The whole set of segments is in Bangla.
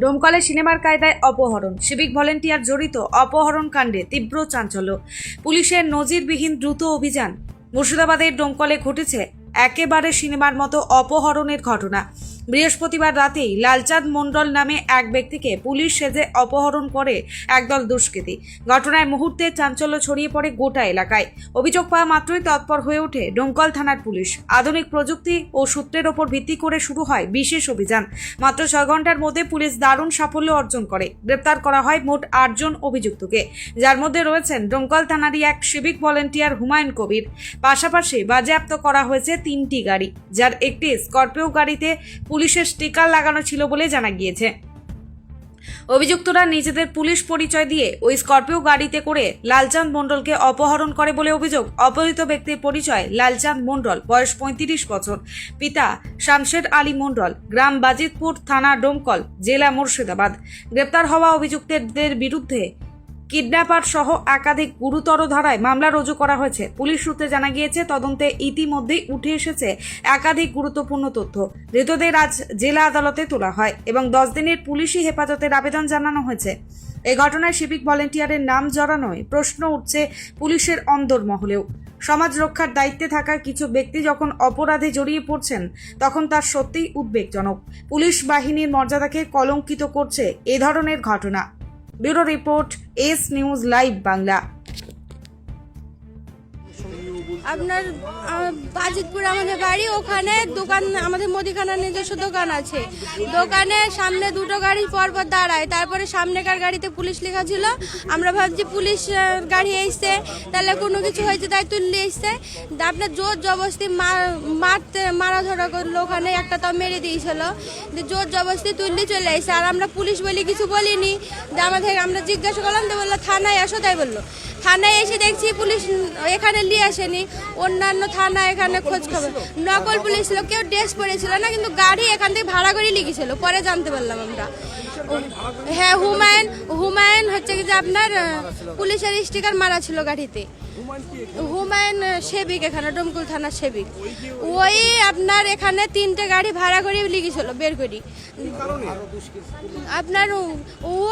ডোমকলে সিনেমার কায়দায় অপহরণ। সিভিক ভলেন্টিয়ার জড়িত অপহরণ কাণ্ডে তীব্র চাঞ্চল্য। পুলিশের নজিরবিহীন দ্রুত অভিযান। মুর্শিদাবাদের ডোমকলে ঘটেছে একেবারে সিনেমার মতো অপহরণের ঘটনা। বৃহস্পতিবার রাতেই লালচাঁদ মণ্ডল নামে এক ব্যক্তিকে পুলিশ সেজে অপহরণ করে একদল দুষ্কৃতী। ঘটনায় মুহূর্তে চাঞ্চল্য ছড়িয়ে পড়ে গোটা এলাকায়। অভিযোগ পাওয়া মাত্রই তৎপর হয়ে ওঠে ডোমকল থানার পুলিশ। আধুনিক প্রযুক্তি ও সূত্রের ওপর ভিত্তি করে শুরু হয় বিশেষ অভিযান। মাত্র ছয় ঘণ্টার মধ্যে পুলিশ দারুণ সাফল্য অর্জন করে। গ্রেপ্তার করা হয় মোট আটজন অভিযুক্তকে। যার মধ্যে রয়েছেন ডোমকল থানারই এক সিভিক ভলেন্টিয়ার হুমায়ুন কবির। পাশাপাশি বাজেয়াপ্ত করা হয়েছে তিনটি গাড়ি, যার একটি স্করপিও গাড়িতে পুলিশের স্টিকার লাগানো ছিল বলে জানা গিয়েছে। অভিযুক্তরা নিজেদের পুলিশ পরিচয় দিয়ে ওই স্করপিও গাড়িতে করে লালচাঁদ মণ্ডলকে অপহরণ করে বলে অভিযোগ। অপহৃত ব্যক্তির পরিচয় লালচাঁদ মণ্ডল, বয়স পঁয়ত্রিশ বছর। পিতা শামশের আলী মণ্ডল, গ্রাম বাজিতপুর থানা ডোমকল, জেলা মুর্শিদাবাদ। গ্রেপ্তার হওয়া অভিযুক্তদের বিরুদ্ধে কিডন্যাপার সহ একাধিক গুরুতর ধারায় মামলা রুজু করা হয়েছে। পুলিশ সূত্রে জানা গিয়েছে, তদন্তে ইতিমধ্যেই উঠে এসেছে একাধিক গুরুত্বপূর্ণ তথ্য। ধৃতদের আজ জেলা আদালতে তোলা হয় এবং দশ দিনের পুলিশি হেফাজতের আবেদন জানানো হয়েছে। এই ঘটনায় সিভিক ভলেন্টিয়ারের নাম জড়ানোয় প্রশ্ন উঠছে পুলিশের অন্দরমহলেও সমাজ রক্ষার দায়িত্বে থাকা কিছু ব্যক্তি যখন অপরাধে জড়িয়ে পড়ছেন, তখন তার সত্যিই উদ্বেগজনক। পুলিশ বাহিনীর মর্যাদাকে কলঙ্কিত করছে এ ধরনের ঘটনা। Bureau report S news live Bangla আপনার বাজিতপুর আমাদের বাড়ি, ওখানে দোকান, আমাদের মুদিখানার নিজস্ব দোকান আছে। দোকানে সামনে দুটো গাড়ি পরপর দাঁড়ায়। তারপরে সামনেকার গাড়িতে পুলিশ লেখা ছিল, আমরা ভাবছি পুলিশ গাড়ি এসছে, তাহলে কোনো কিছু হয়েছে, তাই তুললে এসছে। আপনার জোর জবরদস্তি মার- মারতে মারা ধরা করল ওখানে, একটা তাও মেরে দিয়েছিল। জোর জবরদস্তি তুললে চলে এসছে। আর আমরা পুলিশ বলি কিছু বলিনি। যে আমাদের, আমরা জিজ্ঞাসা করলাম, তো বলল, থানায় আসো তাই বলল। থানায় এসে দেখছি পুলিশ এখানে নিয়ে আসেনি। অন্যান্য থানা এখানে খোঁজ খবর। নকল পুলিশ ছিল কেউ ড্রেস পরেছিল না কিন্তু গাড়ি এখান থেকে ভাড়া করে লিখেছিল। পরে জানতে পারলাম আমরা। হ্যাঁ হুমায়ুন হুমায়ুন হচ্ছে কি যে আপনার পুলিশের স্টিকার মারা ছিল গাড়িতে। হুমায়ুন সেবিক এখানে ডমকুল থানার সেবিক। ওই আপনার এখানে তিনটে গাড়ি ভাড়া করে লিখেছিল বের করি। আপনার ও- ও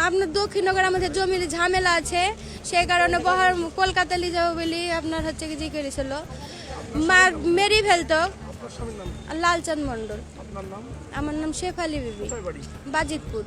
আপনার দক্ষিণনগর আমাদের জমির ঝামেলা আছে। সেই কারণে বহার কলকাতা নিয়ে যাব বলি আপনার হচ্ছে কি জি করেছিল। মার মেরি ফেলতো। লালচাঁদ মণ্ডল। আমার নাম শেফালি বিবি। বাজিতপুর।